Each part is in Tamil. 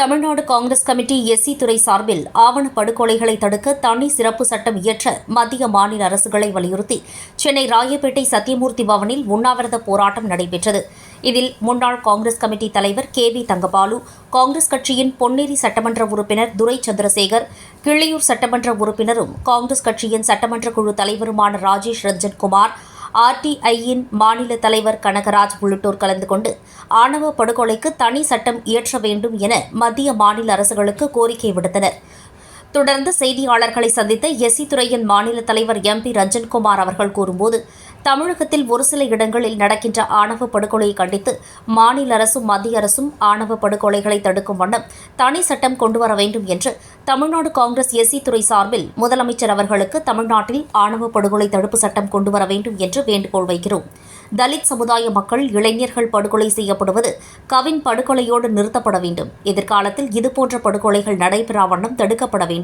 தமிழ்நாடு காங்கிரஸ் கமிட்டி எஸ்சி துறை சார்பில் ஆவண படுகொலைகளை தடுக்க தனி சிறப்பு சட்டம் இயற்ற மத்திய மாநில அரசுகளை வலியுறுத்தி சென்னை ராயப்பேட்டை சத்தியமூர்த்தி பவனில் உண்ணாவிரத போராட்டம் நடைபெற்றது. இதில் முன்னாள் காங்கிரஸ் கமிட்டி தலைவர் கே வி தங்கபாலு காங்கிரஸ் கட்சியின் பொன்னேரி சட்டமன்ற உறுப்பினர் துரை சந்திரசேகர் கிள்ளியூர் சட்டமன்ற உறுப்பினரும் காங்கிரஸ் கட்சியின் சட்டமன்ற குழு தலைவருமான ராஜேஷ் ரஞ்சன் குமார் ஆர்டிஐயின் மாநில தலைவர் கனகராஜ் உள்ளிட்டோர் கலந்து கொண்டு ஆணவ படுகொலைக்கு தனி சட்டம் இயற்ற வேண்டும் என மத்திய மாநில அரசுகளுக்கு கோரிக்கை விடுத்தனர். தொடர்ந்து செய்தியாளர்களை சந்தித்த எஸ்சி துறையின் மாநில தலைவர் எம் பி ரஞ்சன்குமார் அவர்கள் கூறும்போது தமிழகத்தில் ஒரு சில இடங்களில் நடக்கின்ற ஆணவ படுகொலையை கண்டித்து மாநில அரசும் மத்திய அரசும் ஆணவ படுகொலைகளை தடுக்கும் வண்ணம் தனி சட்டம் கொண்டுவர வேண்டும் என்று தமிழ்நாடு காங்கிரஸ் எஸ்சி துறை சார்பில் முதலமைச்சர் அவர்களுக்கு தமிழ்நாட்டில் ஆணவ படுகொலை தடுப்பு சட்டம் கொண்டுவர வேண்டும் என்று வேண்டுகோள் வைக்கிறோம். தலித் சமுதாய மக்கள் இளைஞர்கள் படுகொலை செய்யப்படுவது கவின் படுகொலையோடு நிறுத்தப்பட வேண்டும். எதிர்காலத்தில் இதுபோன்ற படுகொலைகள் நடைபெறா வண்ணம் தடுக்கப்பட வேண்டும்.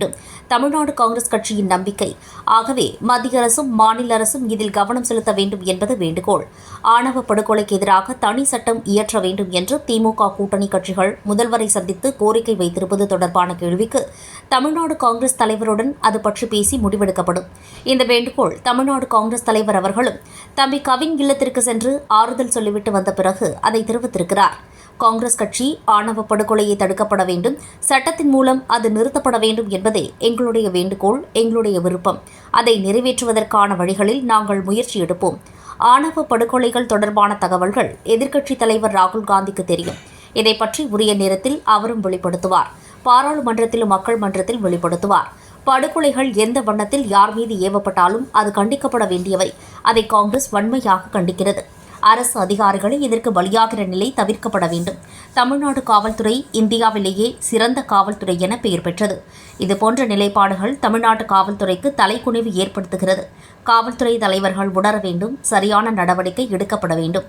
தமிழ்நாடு காங்கிரஸ் கட்சியின் நம்பிக்கை. ஆகவே மத்திய அரசும் மாநில அரசும் இதில் கவனம் செலுத்த வேண்டும் என்பது வேண்டுகோள். ஆணவ படுகொலைக்கு எதிராக தனி சட்டம் இயற்ற வேண்டும் என்று திமுக கூட்டணி கட்சிகள் முதல்வரை சந்தித்து கோரிக்கை வைத்திருப்பது தொடர்பான கேள்விக்கு தமிழ்நாடு காங்கிரஸ் தலைவருடன் அது பற்றி பேசி முடிவெடுக்கப்படும். இந்த வேண்டுகோள் தமிழ்நாடு காங்கிரஸ் தலைவர் அவர்களும் தம்பி கவின் இல்லத்திற்கு சென்று ஆறுதல் சொல்லிவிட்டு வந்த பிறகு அதை தெரிவித்திருக்கிறார். காங்கிரஸ் கட்சி ஆணவ படுகொலையை தடுக்கப்பட வேண்டும். சட்டத்தின் மூலம் அது நிறுத்தப்பட வேண்டும் என்பதே எங்களுடைய வேண்டுகோள் எங்களுடைய விருப்பம். அதை நிறைவேற்றுவதற்கான வழிகளில் நாங்கள் முயற்சி எடுப்போம். ஆணவ படுகொலைகள் தொடர்பான தகவல்கள் எதிர்க்கட்சித் தலைவர் ராகுல் காந்திக்கு தெரியும். இதை பற்றி உரிய நேரத்தில் அவரும் வெளிப்படுத்துவார். பாராளுமன்றத்திலும் மக்கள் மன்றத்தில் வெளிப்படுத்துவார். படுகொலைகள் எந்த வண்ணத்தில் யார் மீது ஏவப்பட்டாலும் அது கண்டிக்கப்பட வேண்டியவை. அதை காங்கிரஸ் வன்மையாக கண்டிக்கிறது. அரசு அதிகாரிகளை இதற்கு பலியாகிற நிலை தவிர்க்கப்பட வேண்டும். தமிழ்நாடு காவல்துறை இந்தியாவிலேயே சிறந்த காவல்துறை என பெயர் பெற்றது. இதுபோன்ற நிலைப்பாடுகள் தமிழ்நாட்டு காவல்துறைக்கு தலைக்குனிவு ஏற்படுத்துகிறது. காவல்துறை தலைவர்கள் உணர வேண்டும் சரியான நடவடிக்கை எடுக்கப்பட வேண்டும்.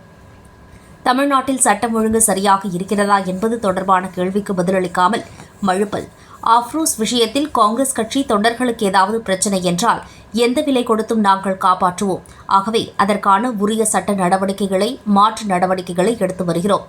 தமிழ்நாட்டில் சட்டம் ஒழுங்கு சரியாக இருக்கிறதா என்பது தொடர்பான கேள்விக்கு பதிலளிக்காமல் மழுப்பல். ஆஃப்ரூஸ் விஷயத்தில் காங்கிரஸ் கட்சி தொண்டர்களுக்கு ஏதாவது பிரச்சனை என்றால் எந்த விலை கொடுத்தும் நாங்கள் காப்பாற்றுவோம். ஆகவே அதற்கான உரிய சட்ட நடவடிக்கைகளை மாற்று நடவடிக்கைகளை எடுத்து வருகிறோம்.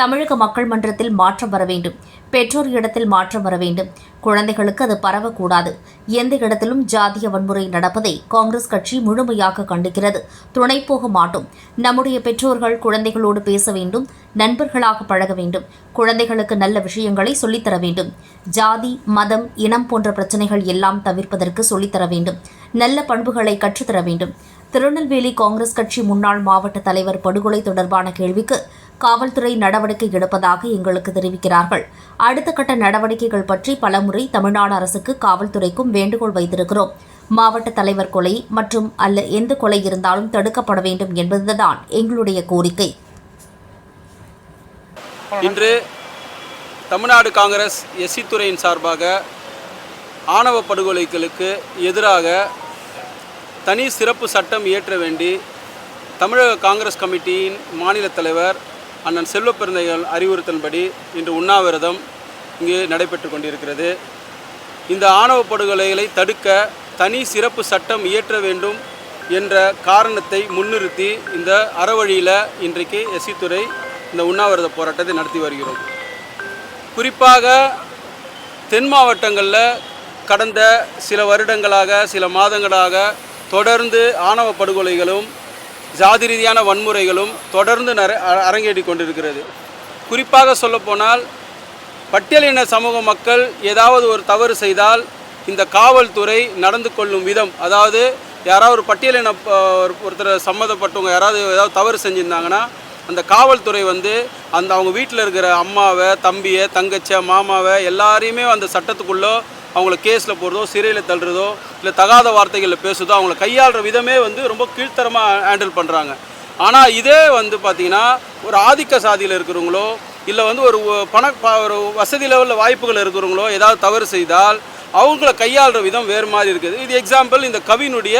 தமிழக மக்கள் மன்றத்தில் மாற்றம் வர வேண்டும். பெற்றோர் இடத்தில் மாற்றம் வர வேண்டும். குழந்தைகளுக்கு அது பரவக்கூடாது. எந்த இடத்திலும் ஜாதிய வன்முறை நடப்பதை காங்கிரஸ் கட்சி முழுமையாக கண்டிக்கிறது. துணை போக மாட்டோம். நம்முடைய பெற்றோர்கள் குழந்தைகளோடு பேச வேண்டும். நண்பர்களாக பழக வேண்டும். குழந்தைகளுக்கு நல்ல விஷயங்களை சொல்லித்தர வேண்டும். ஜாதி மதம் இனம் போன்ற பிரச்சனைகள் எல்லாம் தவிர்ப்பதற்கு சொல்லித்தர வேண்டும். நல்ல பண்புகளை கற்றுத்தர வேண்டும். திருநெல்வேலி காங்கிரஸ் கட்சி முன்னாள் மாவட்ட தலைவர் படுகொலை தொடர்பான கேள்விக்கு காவல்துறை நடவடிக்கை எடுப்பதாக எங்களுக்கு தெரிவிக்கிறார்கள். அடுத்த கட்ட நடவடிக்கைகள் பற்றி பலமுறை தமிழ்நாடு அரசுக்கு காவல்துறைக்கும் வேண்டுகோள் வைத்திருக்கிறோம். மாவட்ட தலைவர் கொலை மற்றும் அல்ல எந்த கொலை இருந்தாலும் தடுக்கப்பட வேண்டும் என்பதுதான் எங்களுடைய கோரிக்கை. இன்று தமிழ்நாடு காங்கிரஸ் எஸ்சி துறையின் சார்பாக ஆணவ படுகொலைகளுக்கு எதிராக தனி சிறப்பு சட்டம் இயற்ற வேண்டி தமிழக காங்கிரஸ் கமிட்டியின் மாநில தலைவர் அண்ணன் செல்வப்பெருந்தைகள் அறிவுறுத்தன்படி இன்று உண்ணாவிரதம் இங்கு நடைபெற்று கொண்டிருக்கிறது. இந்த ஆணவ படுகொலைகளை தடுக்க தனி சிறப்பு சட்டம் இயற்ற வேண்டும் என்ற காரணத்தை முன்னிறுத்தி இந்த அறவழியில் இன்றைக்கு எஸ்சி இந்த உண்ணாவிரத போராட்டத்தை நடத்தி வருகிறோம் குறிப்பாக தென் மாவட்டங்களில் கடந்த சில வருடங்களாக சில மாதங்களாக தொடர்ந்து ஆணவ படுகொலைகளும் ஜாதி ரீதியான வன்முறைகளும் தொடர்ந்து நர அ- அரங்கேறி கொண்டிருக்கிறது. குறிப்பாக சொல்லப்போனால் பட்டியலின சமூக மக்கள் ஏதாவது ஒரு தவறு செய்தால் இந்த காவல்துறை நடந்து கொள்ளும் விதம் அதாவது யாராவது ஒரு பட்டியலின ஒருத்தர் சம்மந்தப்பட்டவங்க யாராவது ஏதாவது தவறு செஞ்சுருந்தாங்கன்னா அந்த காவல்துறை வந்து அந்த அவங்க வீட்டில் இருக்கிற அம்மாவை தம்பியை தங்கச்சியை மாமாவை எல்லாரையுமே அந்த சட்டத்துக்குள்ளே அவங்கள கேஸில் போடுறதோ சிறையில் தள்ளுறதோ இல்லை தகாத வார்த்தைகளில் பேசுதோ அவங்கள கையாளுற விதமே வந்து ரொம்ப கீழ்த்தரமாக ஹேண்டில் பண்ணுறாங்க ஆனால் இதே வந்து பார்த்திங்கன்னா ஒரு ஆதிக்க சாதியில் இருக்கிறவங்களோ இல்லை வந்து ஒரு பண ஒரு வசதி லெவலில் வாய்ப்புகள் இருக்கிறவங்களோ ஏதாவது தவறு செய்தால் அவங்கள கையாளுற விதம் வேறு மாதிரி இருக்குது. இது எக்ஸாம்பிள் இந்த கவினுடைய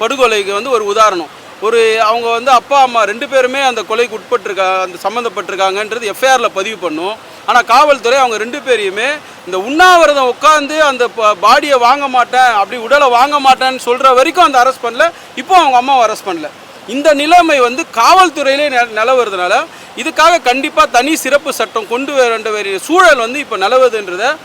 படுகொலைக்கு வந்து ஒரு உதாரணம். ஒரு அவங்க வந்து அப்பா அம்மா ரெண்டு பேருமே அந்த கொலைக்கு உட்பட்டிருக்கா அந்த சம்மந்தப்பட்டிருக்காங்கன்றது எஃப்ஐஆரில் பதிவு பண்ணும். ஆனால் காவல்துறை அவங்க ரெண்டு பேரையுமே இந்த உண்ணாவிரதம் உட்காந்து அந்த பாடியை வாங்க மாட்டேன் அப்படி உடலை வாங்க மாட்டேன்னு சொல்கிற வரைக்கும் அந்த அரெஸ்ட் பண்ணல. இப்போ அவங்க அம்மாவை அரெஸ்ட் பண்ணல. இந்த நிலைமை வந்து காவல்துறையிலே நெ- நிலவுறதுனால இதுக்காக கண்டிப்பாக தனி சிறப்பு சட்டம் கொண்டு வர வேண்டிய சூழல் வந்து இப்போ நிலவுதுன்றதை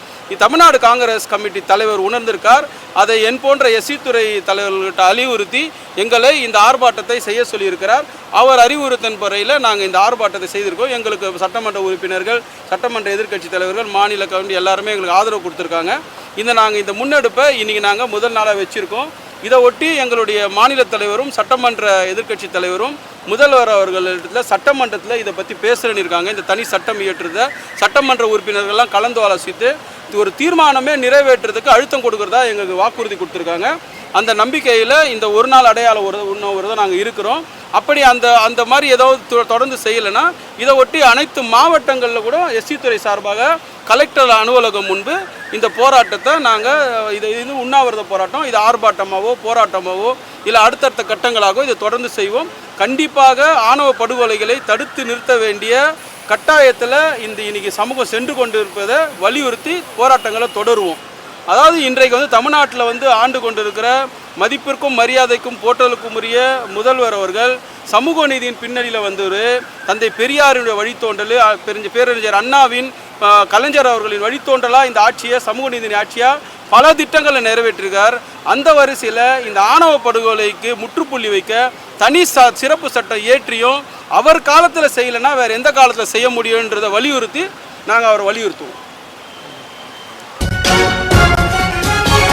தமிழ்நாடு காங்கிரஸ் கமிட்டி தலைவர் உணர்ந்திருக்கார். அதை என் போன்ற எஸ்சி துறை தலைவர்கள்கிட்ட அறிவுறுத்தி எங்களை இந்த ஆர்ப்பாட்டத்தை செய்ய சொல்லியிருக்கிறார். அவர் அறிவுறுத்தின் முறையில் நாங்கள் இந்த ஆர்ப்பாட்டத்தை செய்திருக்கோம். எங்களுக்கு சட்டமன்ற உறுப்பினர்கள் சட்டமன்ற எதிர்க்கட்சி தலைவர்கள் மாநில கமிட்டி எல்லாருமே எங்களுக்கு ஆதரவு கொடுத்துருக்காங்க. இந்த நாங்கள் இந்த முன்னெடுப்பை இன்றைக்கி நாங்கள் முதல் நாளாக வச்சுருக்கோம். இதை ஒட்டி எங்களுடைய மாநில தலைவரும் சட்டமன்ற எதிர்க்கட்சி தலைவரும் முதல்வர் அவர்களிடத்தில் சட்டமன்றத்தில் இதை பற்றி பேசுகிறேன்னு இருக்காங்க. இந்த தனி சட்டம் இயற்றுறத சட்டமன்ற உறுப்பினர்கள்லாம் கலந்து ஆலோசித்து இது ஒரு தீர்மானமே நிறைவேற்றுறதுக்கு அழுத்தம் கொடுக்குறதா எங்களுக்கு வாக்குறுதி கொடுத்துருக்காங்க. அந்த நம்பிக்கையில் இந்த ஒரு நாள் அடையாள ஒரு உண்ணவுறதை நாங்கள் இருக்கிறோம். அப்படி அந்த அந்த மாதிரி ஏதாவது தொ- தொடர்ந்து செய்யலைன்னா இதை ஒட்டி அனைத்து மாவட்டங்களில் கூட எஸ்சி துறை சார்பாக கலெக்டர் அலுவலகம் முன்பு இந்த போராட்டத்தை நாங்கள் இது இது உண்ணாவிரத போராட்டம் இது ஆர்ப்பாட்டமாகவோ போராட்டமாகவோ இல்லை அடுத்தடுத்த கட்டங்களாகவோ இதை தொடர்ந்து செய்வோம். கண்டிப்பாக ஆணவ படுகொலைகளை தடுத்து நிறுத்த வேண்டிய கட்டாயத்தில் இந்த இன்னைக்கு சமூகம் சென்று கொண்டிருப்பதை வலியுறுத்தி போராட்டங்களை தொடருவோம். அதாவது இன்றைக்கு வந்து தமிழ்நாட்டில் வந்து ஆண்டு கொண்டிருக்கிற மதிப்பிற்கும் மரியாதைக்கும் போற்றலுக்கும் உரிய முதல்வர் அவர்கள் சமூக நீதியின் பின்னணியில் வந்தவர் தந்தை பெரியாருடைய வழித்தோன்றல் பெருஞ்ச பேரறிஞர் அண்ணாவின் கலைஞர் அவர்களின் வழித்தோன்றலாக இந்த ஆட்சியை சமூக நீதியின் ஆட்சியாக பல திட்டங்களை நிறைவேற்றிருக்கார். அந்த வரிசையில் இந்த ஆணவ படுகொலைக்கு முற்றுப்புள்ளி வைக்க தனி சா சிறப்பு சட்டம் இயற்றியும் அவர் காலத்தில் செய்யலைன்னா வேறு எந்த காலத்தில் செய்ய முடியுன்றதை வலியுறுத்தி நாங்கள் அவரை வலியுறுத்துவோம்.